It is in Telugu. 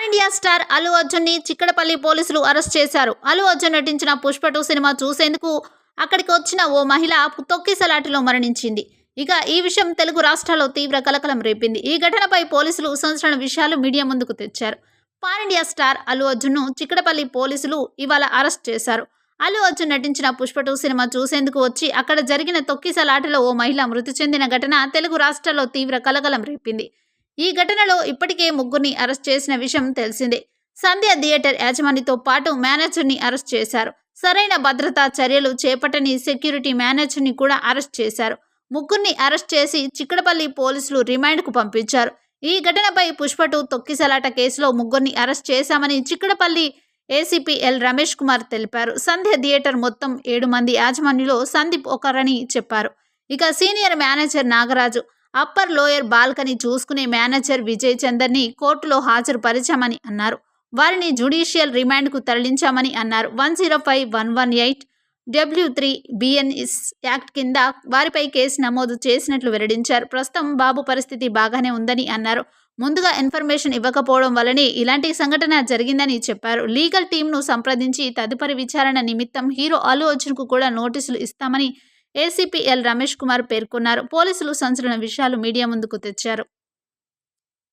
పాన్ ఇండియా స్టార్ అల్లు అర్జున్ని చిక్కడపల్లి పోలీసులు అరెస్ట్ చేశారు. అల్లు అర్జున్ నటించిన పుష్ప టూ సినిమా చూసేందుకు అక్కడికి వచ్చిన ఓ మహిళ తొక్కిసలాటిలో మరణించింది. ఇక ఈ విషయం తెలుగు రాష్ట్రాల్లో తీవ్ర కలకలం రేపింది. ఈ ఘటనపై పోలీసులు సంచలన విషయాలు మీడియా ముందుకు తెచ్చారు. పాన్ ఇండియా స్టార్ అల్లు అర్జున్ను చిక్కడపల్లి పోలీసులు ఇవాళ అరెస్ట్ చేశారు. అల్లు అర్జున్ నటించిన పుష్ప టూ సినిమా చూసేందుకు వచ్చి అక్కడ జరిగిన తొక్కిసలాటలో ఓ మహిళ మృతి చెందిన ఘటన తెలుగు రాష్ట్రాల్లో తీవ్ర కలకలం రేపింది. ఈ ఘటనలో ఇప్పటికే ముగ్గురిని అరెస్ట్ చేసిన విషయం తెలిసిందే. సంధ్య థియేటర్ యాజమానితో పాటు మేనేజర్ని అరెస్ట్ చేశారు. సరైన భద్రతా చర్యలు చేపట్టని సెక్యూరిటీ మేనేజర్ని కూడా అరెస్ట్ చేశారు. ముగ్గురిని అరెస్ట్ చేసి చిక్కడపల్లి పోలీసులు రిమాండ్కు పంపించారు. ఈ ఘటనపై పుష్పటు తొక్కిసలాట కేసులో ముగ్గురిని అరెస్ట్ చేశామని చిక్కడపల్లి ఏసీపీ ఎల్ రమేష్ కుమార్ తెలిపారు. సంధ్య థియేటర్ మొత్తం ఏడు మంది యాజమాన్యులో సందీప్ ఒకరని చెప్పారు. ఇక senior manager Nagaraju upper lower balcony చూసుకునే మేనేజర్ విజయ్ చందర్ని కోర్టులో హాజరుపరిచామని అన్నారు. వారిని జ్యుడిషియల్ రిమాండ్కు తరలించామని అన్నారు. One zero five one one eight W three BNS act కింద వారిపై కేసు నమోదు చేసినట్లు వెల్లడించారు. ప్రస్తుతం బాబు పరిస్థితి బాగానే ఉందని అన్నారు. ముందుగా ఇన్ఫర్మేషన్ ఇవ్వకపోవడం వల్లనే ఇలాంటి సంఘటన జరిగిందని చెప్పారు. లీగల్ టీంను సంప్రదించి తదుపరి విచారణ నిమిత్తం హీరో అల్లు అర్జున్కు కూడా నోటీసులు ఇస్తామని ఏసీపీ ఎల్ రమేష్ కుమార్ పేర్కొన్నారు. పోలీసులు సంచలన విషయాలు మీడియా ముందుకు తెచ్చారు.